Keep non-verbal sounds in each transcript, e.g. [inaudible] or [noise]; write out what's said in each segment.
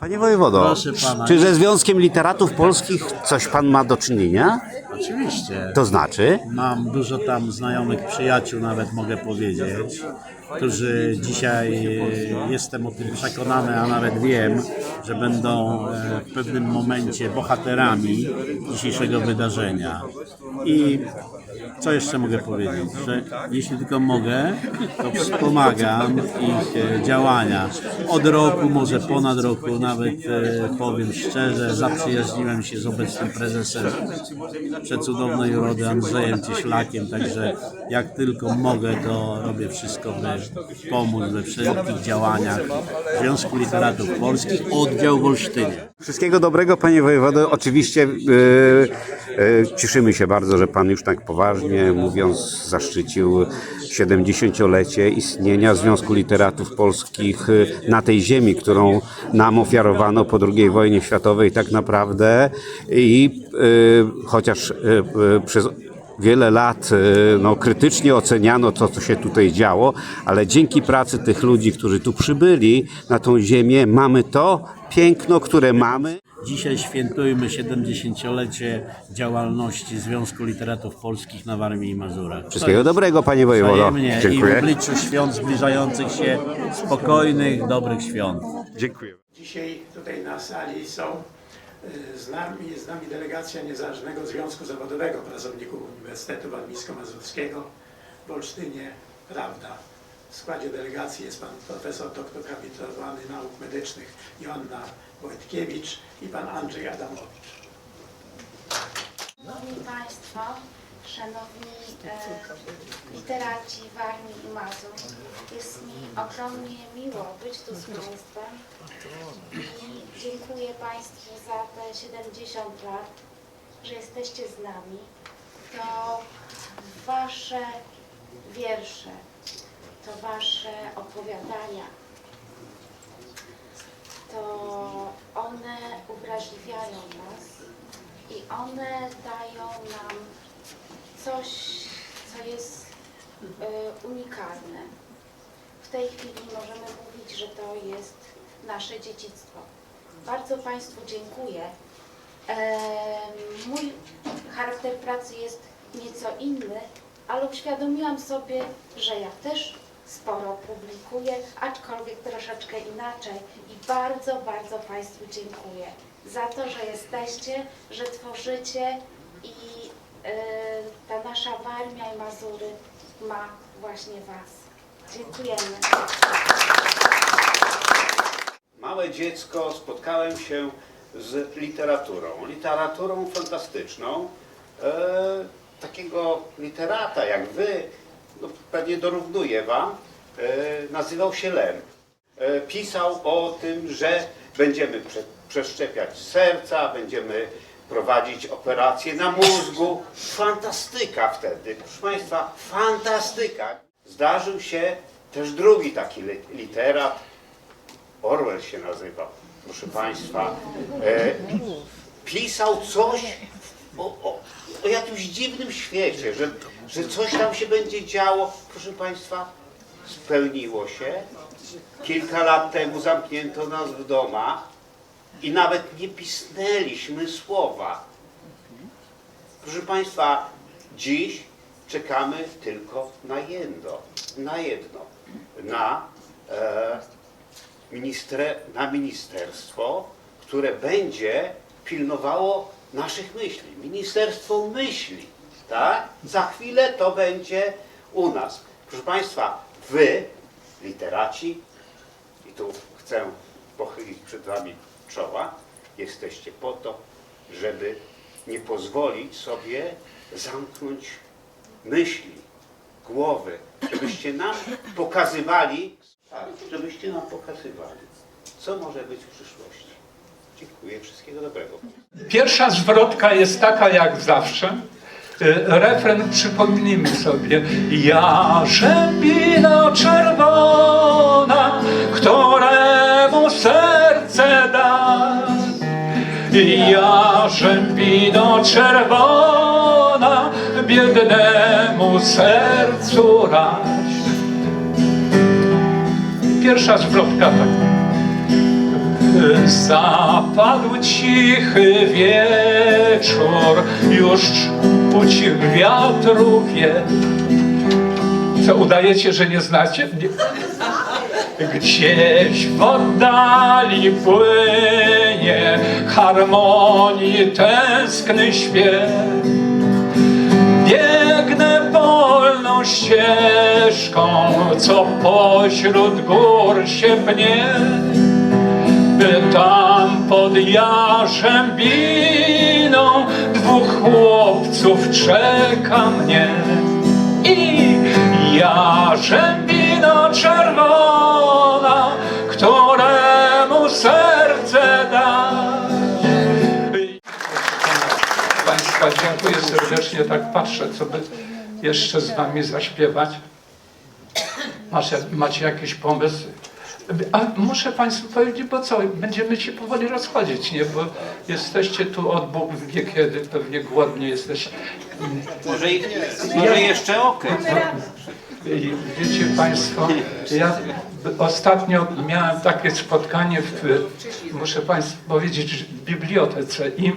Panie wojewodo, Proszę pana. czy ze Związkiem Literatów Polskich coś pan ma do czynienia? Oczywiście. To znaczy? Mam dużo tam znajomych przyjaciół, nawet mogę powiedzieć, którzy dzisiaj jestem o tym przekonany, a nawet wiem, że będą e, w pewnym momencie bohaterami dzisiejszego wydarzenia. I co jeszcze mogę powiedzieć? Że jeśli tylko mogę, to wspomagam ich e, działania. Od roku, może ponad roku, nawet e, powiem szczerze, zaprzyjaźniłem się z obecnym prezesem przecudownej urody Andrzejem Cieślakiem, także jak tylko mogę, to robię wszystko, by pomóc we wszelkich działaniach Związku Literatów Polskich, oddział w Olsztynie. Wszystkiego dobrego, panie wojewodo. Oczywiście e, e, cieszymy się bardzo, że pan już tak poważnie mówiąc zaszczycił 70-lecie istnienia Związku Literatów Polskich e, na tej ziemi, którą nam ofiarowano po II wojnie światowej tak naprawdę i e, chociaż e, przez wiele lat e, no, krytycznie oceniano to, co się tutaj działo, ale dzięki pracy tych ludzi, którzy tu przybyli na tą ziemię, mamy to piękno, które mamy. Dzisiaj świętujmy 70-lecie działalności Związku Literatów Polskich na Warmii i Mazurach. Wszystkiego dobrego, panie wojewodo. Wzajemnie i w Dziękuję. obliczu świąt zbliżających się, spokojnych, dobrych świąt. Dziękuję. Dzisiaj tutaj na sali są y, z nami, z nami delegacja Niezależnego Związku Zawodowego Pracowników Uniwersytetu Warmińsko-Mazurskiego w Olsztynie Prawda. W składzie delegacji jest pan profesor doktor habilitowany nauk medycznych Joanna Wojtkiewicz i pan Andrzej Adamowicz. Szanowni Państwo, Szanowni e, literaci Warmii i Mazur, jest mi ogromnie miło być tu z Państwem i dziękuję Państwu za te 70 lat, że jesteście z nami. To Wasze wiersze, to Wasze opowiadania, to one uwrażliwiają nas i one dają nam coś, co jest e, unikalne. W tej chwili możemy mówić, że to jest nasze dziedzictwo. Bardzo Państwu dziękuję. E, mój charakter pracy jest nieco inny, ale uświadomiłam sobie, że ja też sporo publikuję, aczkolwiek troszeczkę inaczej. I bardzo, bardzo Państwu dziękuję za to, że jesteście, że tworzycie i ta nasza Warmia i Mazury ma właśnie Was. Dziękujemy. Małe dziecko spotkałem się z literaturą. Literaturą fantastyczną. E, takiego literata jak wy, no, pewnie dorównuje wam, e, nazywał się Lem. E, pisał o tym, że będziemy prze, przeszczepiać serca, będziemy prowadzić operacje na mózgu. Fantastyka wtedy, proszę Państwa, fantastyka. Zdarzył się też drugi taki li- literat, Orwell się nazywał, proszę Państwa. E, pisał coś o, o, o jakimś dziwnym świecie, że, że coś tam się będzie działo. Proszę Państwa, spełniło się. Kilka lat temu zamknięto nas w domach i nawet nie pisnęliśmy słowa. Proszę Państwa, dziś czekamy tylko na jedno, na jedno, na, e, ministre, na ministerstwo, które będzie pilnowało naszych myśli. Ministerstwo myśli, tak? Za chwilę to będzie u nas. Proszę Państwa, Wy, literaci, i tu chcę pochylić przed Wami czoła, jesteście po to, żeby nie pozwolić sobie zamknąć myśli, głowy, żebyście nam pokazywali, żebyście nam pokazywali, co może być w przyszłości. Dziękuję, wszystkiego dobrego. Pierwsza zwrotka jest taka jak zawsze. Y, Refren przypomnijmy sobie. Ja rzepina czerwona, któremu serce. Ja rzepino czerwona, biednemu sercu raź. Pierwsza zwrotka tak. Zapadł cichy wieczór, już ucichł wiatru wie. Co udajecie, że nie znacie? Nie. Gdzieś w oddali płynie harmonii tęskny śpiew. Biegnę wolną ścieżką, co pośród gór się pnie. Tam pod jarzębiną dwóch chłopców czeka mnie. I jarzębina czerwona, serdecznie, tak patrzę, co by jeszcze z Wami zaśpiewać. Macie, macie jakieś pomysły? A muszę Państwu powiedzieć, bo co, będziemy się powoli rozchodzić, nie? Bo jesteście tu od Bóg wie kiedy, pewnie głodni jesteście. Może, może jeszcze okej. I Wiecie Państwo, ja ostatnio miałem takie spotkanie w, muszę Państwu powiedzieć, w bibliotece i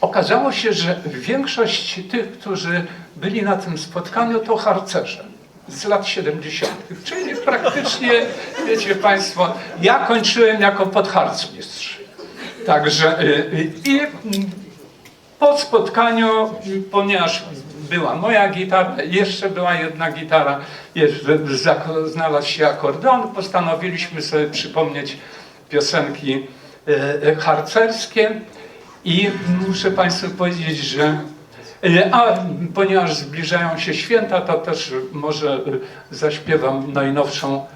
okazało się, że większość tych, którzy byli na tym spotkaniu, to harcerze z lat 70. Czyli praktycznie, wiecie Państwo, ja kończyłem jako podharcmistrz. Także y, y, i po spotkaniu, ponieważ była moja gitara, jeszcze była jedna gitara, jeszcze znalazł się akordeon, postanowiliśmy sobie przypomnieć piosenki e, harcerskie i muszę Państwu powiedzieć, że e, a ponieważ zbliżają się święta, to też może zaśpiewam najnowszą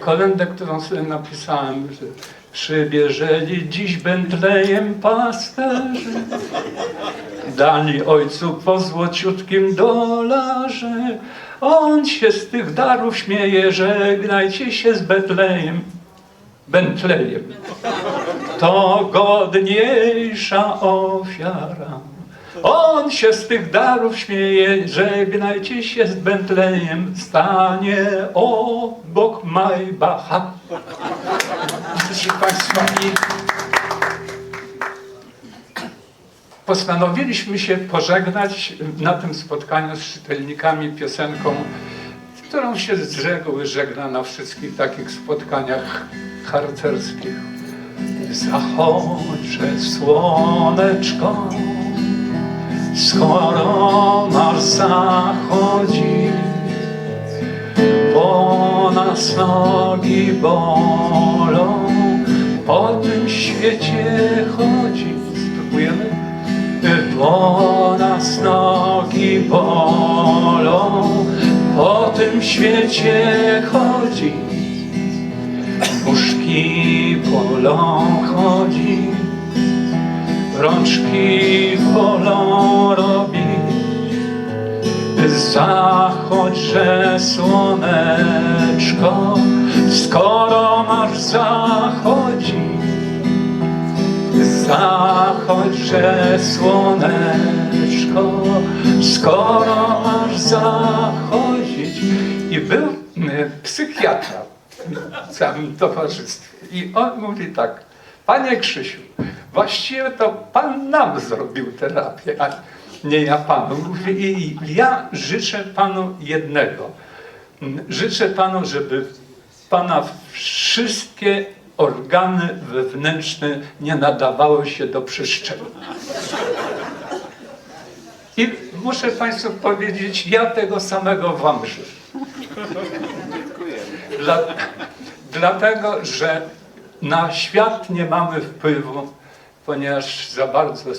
kolendę, którą sobie napisałem, że przybierzeli dziś Bentlejem pasterzy, Dali ojcu po złociutkim dolarze. On się z tych darów śmieje, żegnajcie się z Betlejem. Bentlejem. To godniejsza ofiara. On się z tych darów śmieje, żegnajcie się z Bentlejem. Stanie obok Majbacha. Proszę Państwa, postanowiliśmy się pożegnać na tym spotkaniu z czytelnikami piosenką, którą się z żegna na wszystkich takich spotkaniach harcerskich. Zachodże słoneczko, skoro masz zachodzi, bo nas nogi bolą, po tym świecie chodzi. Spróbujemy? Bo nas nogi bolą, po tym świecie chodzi. Puszki wolą chodzić, rączki wolą robić. Zachodźże słoneczko, skoro masz zachodzić. Zachodźże słoneczko, skoro masz zachodzić. I był e, psychiatra [laughs] całym towarzystwie. I on mówi tak, panie Krzysiu, właściwie to pan nam zrobił terapię, a nie ja panu. Mówi, i ja życzę panu jednego. Życzę panu, żeby pana wszystkie organy wewnętrzne nie nadawały się do przyszczenia. I muszę Państwu powiedzieć, ja tego samego Wam życzę. Dla, dlatego, że na świat nie mamy wpływu, ponieważ za bardzo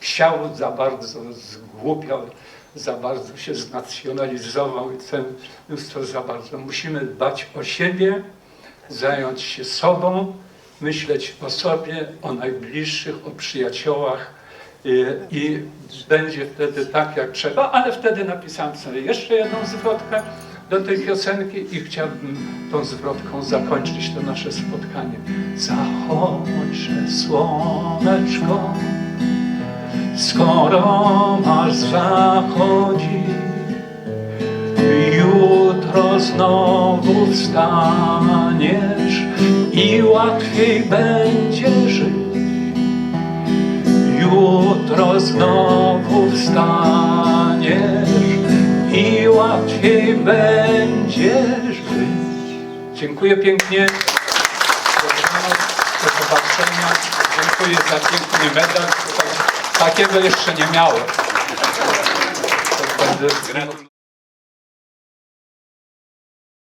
chciał, za bardzo zgłupiał, za bardzo się znacjonalizował i ten mnóstwo za bardzo. Musimy dbać o siebie, zająć się sobą, myśleć o sobie, o najbliższych, o przyjaciołach y, i będzie wtedy tak, jak trzeba, ale wtedy napisałem sobie jeszcze jedną zwrotkę do tej piosenki i chciałbym tą zwrotką zakończyć to nasze spotkanie. Zachodźże słoneczko, skoro masz zachodzić, jutro znowu wstaniesz i łatwiej będzie żyć. Jutro znowu wstaniesz i łatwiej będziesz żyć. Dziękuję pięknie. Do zobaczenia. Dziękuję za piękny medal. Takiego jeszcze nie miałem.